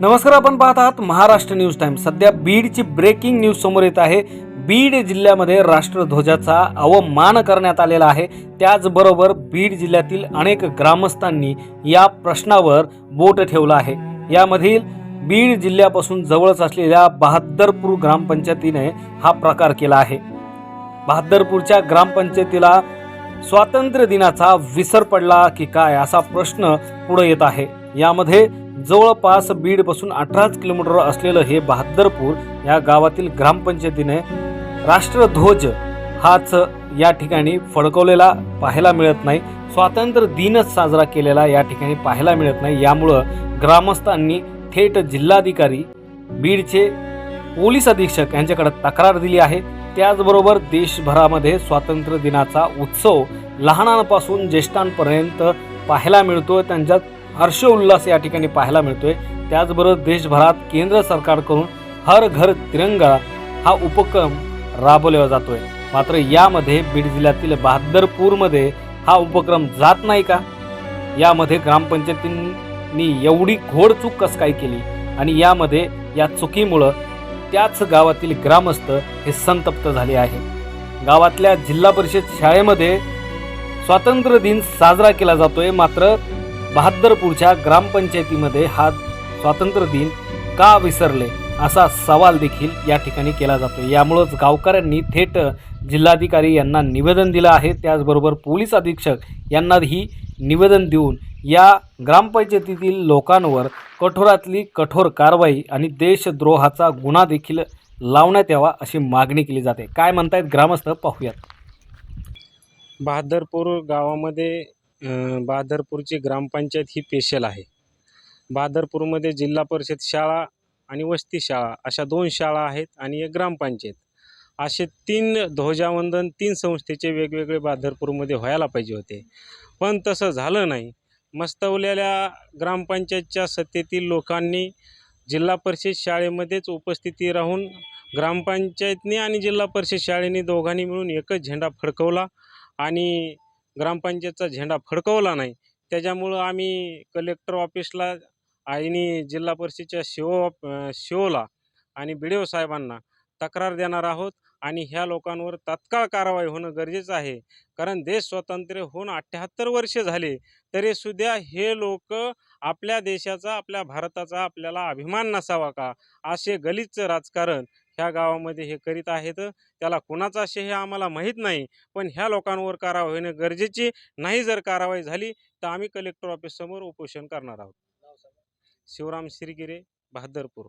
नमस्कार आपण पाहत आहात महाराष्ट्र न्यूज टाइम सध्या बीडची ब्रेकिंग न्यूज समोर येत आहे. बीड जिल्ह्यामध्ये राष्ट्रध्वजाचा अवमान करण्यात आलेला आहे. त्याचबरोबर बीड जिल्ह्यातील अनेक ग्रामस्थांनी या प्रश्नावर बोट ठेवलं आहे. यामधील बीड जिल्ह्यापासून जवळच असलेल्या बहादरपूर ग्रामपंचायतीने हा प्रकार केला आहे. बहादरपूरच्या ग्रामपंचायतीला स्वातंत्र्य दिनाचा विसर पडला की काय असा प्रश्न पुढे येत आहे. यामध्ये जवळपास बीडपासून अठराच किलोमीटर असलेलं हे बहादरपूर या गावातील ग्रामपंचायतीने राष्ट्रध्वज हाच या ठिकाणी फडकवलेला पाहायला मिळत नाही. स्वातंत्र्य दिनच साजरा केलेला या ठिकाणी पाहायला मिळत नाही. यामुळं ग्रामस्थांनी थेट जिल्हाधिकारी बीडचे पोलीस अधीक्षक यांच्याकडे तक्रार दिली आहे. त्याचबरोबर देशभरामध्ये स्वातंत्र्य दिनाचा उत्सव लहानांपासून ज्येष्ठांपर्यंत पाहायला मिळतो त्यांच्यात हर्षोल्लास या ठिकाणी पाहायला मिळतोय. त्याचबरोबर देशभरात केंद्र सरकारकडून हर घर तिरंगा हा उपक्रम राबवला जातोय. मात्र यामध्ये बीड जिल्ह्यातील बहादरपूरमध्ये हा उपक्रम जात नाही का? यामध्ये ग्रामपंचायतींनी एवढी घोडचूक कस काय केली? आणि यामध्ये या चुकीमुळं त्याच गावातील ग्रामस्थ हे संतप्त झाले आहे. गावातल्या जिल्हा परिषद शाळेमध्ये स्वातंत्र्य दिन साजरा केला जातोय. मात्र बहादरपूरच्या ग्रामपंचायतीमध्ये हा स्वातंत्र्य दिन का विसरले असा सवाल देखील या ठिकाणी केला जातो यामुळंच गावकऱ्यांनी थेट जिल्हाधिकारी यांना निवेदन दिलं आहे. त्याचबरोबर पोलीस अधीक्षक यांनाही निवेदन देऊन या ग्रामपंचायतीतील लोकांवर कठोरातली कठोर कारवाई आणि देशद्रोहाचा गुन्हा देखील लावण्यात यावा अशी मागणी केली जाते. काय म्हणतायत ग्रामस्थ पाहूयात. बहादरपूर गावामध्ये बहादरपूरची ग्रामपंचायत ही स्पेशल आहे. बहादरपूरमध्ये जिल्हा परिषद शाळा आणि वस्ती शाळा अशा दोन शाळा आहेत आणि एक ग्रामपंचायत. असे तीन ध्वजावंदन तीन संस्थेचे वेगवेगळे बहादरपूरमध्ये व्हायला पाहिजे होते. पण तसं झालं नाही. मस्तवलेल्या ग्रामपंचायतच्या सत्तेतील लोकांनी जिल्हा परिषद शाळेमध्येच उपस्थिती राहून ग्रामपंचायतने आणि जिल्हा परिषद शाळेने दोघांनी मिळून एकच झेंडा फडकवला आणि ग्रामपंचायतचा झेंडा फडकवला नाही. त्याच्यामुळं आम्ही कलेक्टर ऑफिसला आणि जिल्हा परिषदेच्या शिओ शिओला आणि बी डी ओ साहेबांना तक्रार देणार आहोत आणि ह्या लोकांवर तत्काळ कारवाई होणं गरजेचं आहे. कारण देश स्वातंत्र्य होऊन अठ्ठ्याहत्तर वर्षे झाले तरी सुद्धा हे लोक आपल्या देशाचा आपल्या भारताचा आपल्याला अभिमान नसावा का? असे गलिच्छ राजकारण ह्या गावामध्ये हे करीत आहेत. त्याला कुणाचा असे हे आम्हाला माहीत नाही. पण ह्या लोकांवर कारवाई होणं गरजेची नाही जर कारवाई झाली तर आम्ही कलेक्टर ऑफिससमोर उपोषण करणार आहोत. शिवराम शिरगिरे बहादरपूर.